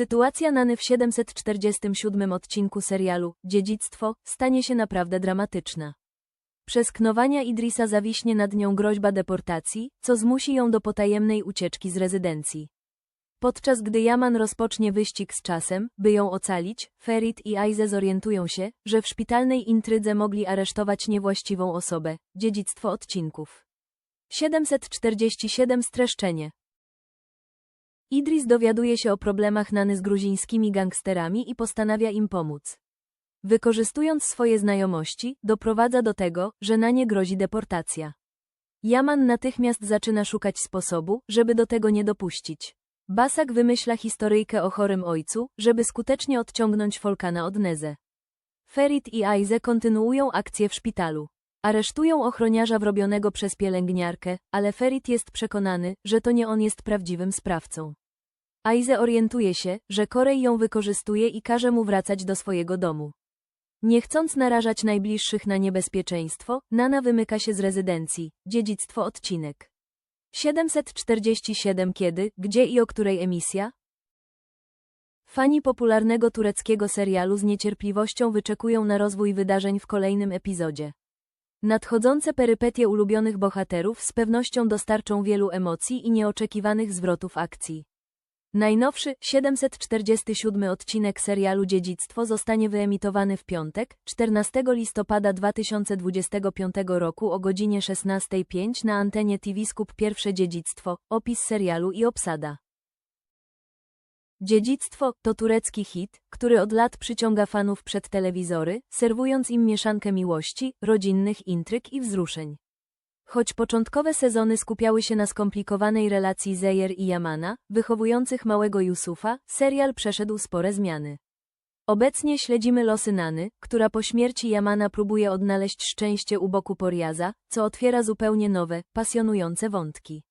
Sytuacja Nany w 747 odcinku serialu Dziedzictwo stanie się naprawdę dramatyczna. Przez knowania Idrisa zawiśnie nad nią groźba deportacji, co zmusi ją do potajemnej ucieczki z rezydencji. Podczas gdy Yaman rozpocznie wyścig z czasem, by ją ocalić, Ferit i Aize zorientują się, że w szpitalnej intrydze mogli aresztować niewłaściwą osobę. Dziedzictwo odcinków. 747 Streszczenie Idris dowiaduje się o problemach Nany z gruzińskimi gangsterami i postanawia im pomóc. Wykorzystując swoje znajomości, doprowadza do tego, że na nie grozi deportacja. Yaman natychmiast zaczyna szukać sposobu, żeby do tego nie dopuścić. Basak wymyśla historyjkę o chorym ojcu, żeby skutecznie odciągnąć Folkana od Neze. Ferit i Aize kontynuują akcję w szpitalu. Aresztują ochroniarza wrobionego przez pielęgniarkę, ale Ferit jest przekonany, że to nie on jest prawdziwym sprawcą. Aize orientuje się, że Korej ją wykorzystuje i każe mu wracać do swojego domu. Nie chcąc narażać najbliższych na niebezpieczeństwo, Nana wymyka się z rezydencji. Dziedzictwo odcinek. 747 Kiedy, gdzie i o której emisja? Fani popularnego tureckiego serialu z niecierpliwością wyczekują na rozwój wydarzeń w kolejnym epizodzie. Nadchodzące perypetie ulubionych bohaterów z pewnością dostarczą wielu emocji i nieoczekiwanych zwrotów akcji. Najnowszy, 747 odcinek serialu Dziedzictwo zostanie wyemitowany w piątek, 14 listopada 2025 roku o godzinie 16.05 na antenie TV Skup Pierwsze Dziedzictwo, opis serialu i obsada. Dziedzictwo to turecki hit, który od lat przyciąga fanów przed telewizory, serwując im mieszankę miłości, rodzinnych intryg i wzruszeń. Choć początkowe sezony skupiały się na skomplikowanej relacji Zeyer i Yamana, wychowujących małego Yusufa, serial przeszedł spore zmiany. Obecnie śledzimy losy Nany, która po śmierci Yamana próbuje odnaleźć szczęście u boku Poriaza, co otwiera zupełnie nowe, pasjonujące wątki.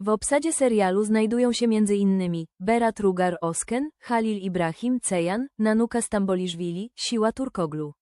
W obsadzie serialu znajdują się m.in. Berat Rugar Osken, Halil Ibrahim Cejan, Nanuka Stamboliszwili, Siła Turkoglu.